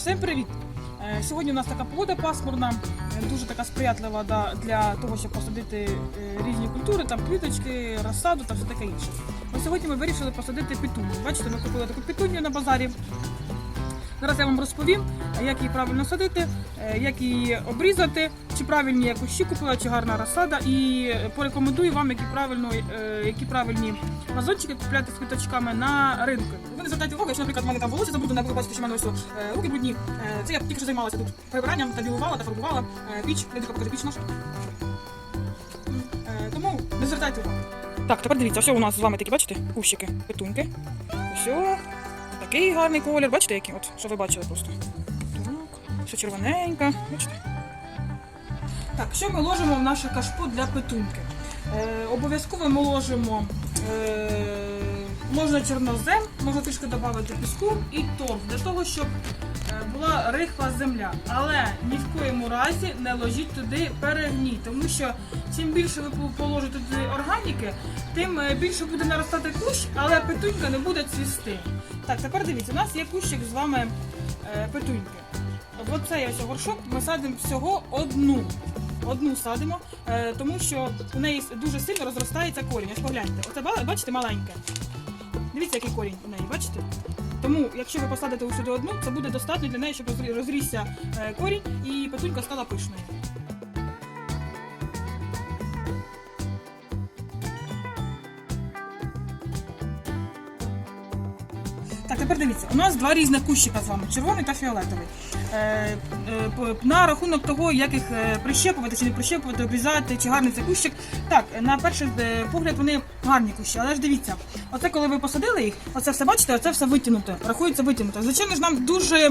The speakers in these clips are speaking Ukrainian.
Всім привіт! Е, Сьогодні у нас така погода пасмурна, е, дуже така сприятлива для того, щоб посадити е, різні культури, там квіточки, розсаду та все таке інше. Ось сьогодні ми вирішили посадити петунію. Бачите, ми купили таку петунію на базарі. Зараз я вам розповім, як її правильно садити, е, як її обрізати, чи правильні я кущі купила, чи гарна розсада. І порекомендую вам, які, правильно, е, які правильні вазончики купляти з квіточками на ринку. Ви не звертайте увагу, якщо, наприклад, в мене там волосся забруднене, ви бачите, що в мене ось е, руки брудні. Це я тільки що займалася тут прибиранням та білувала та фарбувала піч. Дідука, покажи піч нашу. Тому не звертайте увагу. Так, тепер дивіться, що у нас з вами такі, бачите, кущики, петуньки. Ось такий гарний колір, бачите, який? От, що ви бачили просто. Так, все червоненьке, бачите. Так, що ми ложимо в наше кашпо для петунки? Е, обов'язково ми ложимо е, можна чорнозем, можна трішки додати піску і торф для того, щоб була рихла земля. Але ні в коєму разі не ложіть туди перегній, тому що чим більше ви положите туди органіки, тим е, більше буде наростати кущ, але петунька не буде цвісти. Так, тепер дивіться, у нас є кущик з вами е, петуньки. В оцей ось горшок ми садимо всього одну. Одну садимо, е, тому що у неї дуже сильно розростається корінь. Ось погляньте, оце бачите маленьке. Дивіться, який корінь у неї, бачите? Тому, якщо ви посадите усюди одну, це буде достатньо для неї, щоб розрісся е, корінь і петунька стала пишною. Так, тепер дивіться, у нас два різних кущика з вами червоний та фіолетовий. Е, е, на рахунок того, як їх е, прищепувати чи не прищепувати, обрізати, чи гарний цей кущик. Так, на перший е, погляд вони гарні кущі, але ж дивіться, оце коли ви посадили їх, оце все бачите, оце все витягнуте, рахується витягнуте. Звичайно ж нам дуже.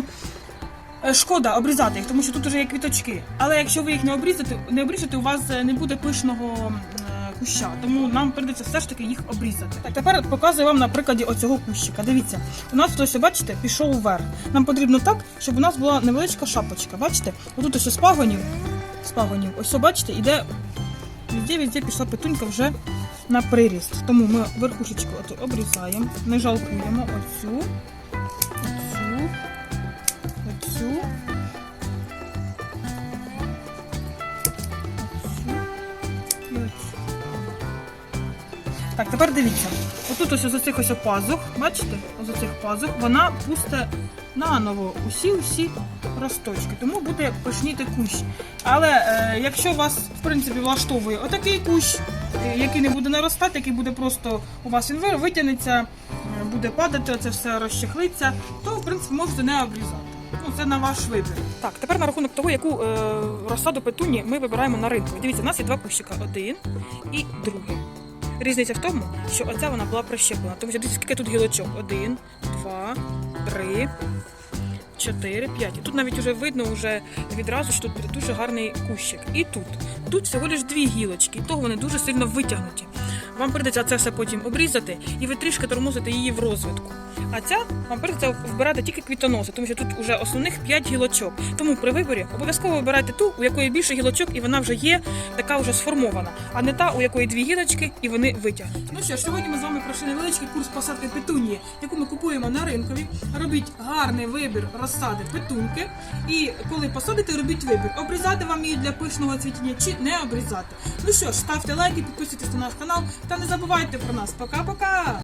е, Шкода обрізати їх, тому що тут вже є квіточки. Але якщо ви їх не обрізати, не обріжете, у вас е, не буде пишного е, куща. Тому нам прийдеться все ж таки їх обрізати. Так, тепер показую вам на прикладі оцього кущика. Дивіться, у нас хтось, бачите, пішов вверх. Нам потрібно так, щоб у нас була невеличка шапочка. Бачите? Отут ось з пагонів, з пагонів, ось бачите, іде везде, везде пішла петунька вже на приріст. Тому ми верхушечку от обрізаємо, не жалкуємо оцю, оцю, оцю. Так, тепер дивіться. Отут ось з цих ось пазух, бачите, ось цих пазух, вона пусте наново усі-усі росточки, тому буде пишніти кущ. Але е, якщо вас, в принципі, влаштовує отакий кущ, який не буде наростати, який буде просто у вас ви- витягнеться, е, буде падати, це все розчехлиться, то в принципі можете не обрізати. Ну, це на ваш вибір. Так, тепер на рахунок того, яку е, розсаду петуні ми вибираємо на ринку. Дивіться, у нас є два кущика: один і другий. Різниця в тому, що оця вона була прищеплена. Тому що скільки тут гілочок. Один, два, три, чотири, п'ять. І тут навіть вже видно вже відразу, що тут буде дуже гарний кущик. І тут. Тут всього лиш дві гілочки, і того вони дуже сильно витягнуті. Вам прийдеться це все потім обрізати, і ви трішки тормозите її в розвитку. А ця вам прийдеться вбирати тільки квітоноси, тому що тут вже основних 5 гілочок. Тому при виборі обов'язково вибирайте ту, у якої більше гілочок, і вона вже є така вже сформована, а не та, у якої дві гілочки, і вони витягнуті. Ну що ж, сьогодні ми з вами пройшли невеличкий курс посадки петунії, яку ми купуємо на ринкові. Робіть гарний вибір розсади петунки. І коли посадите, робіть вибір. Обрізати вам її для пишного цвітіння чи не обрізати. Ну що ж, ставте лайки, підписуйтесь на наш канал та не забувайте про нас. Пока-пока!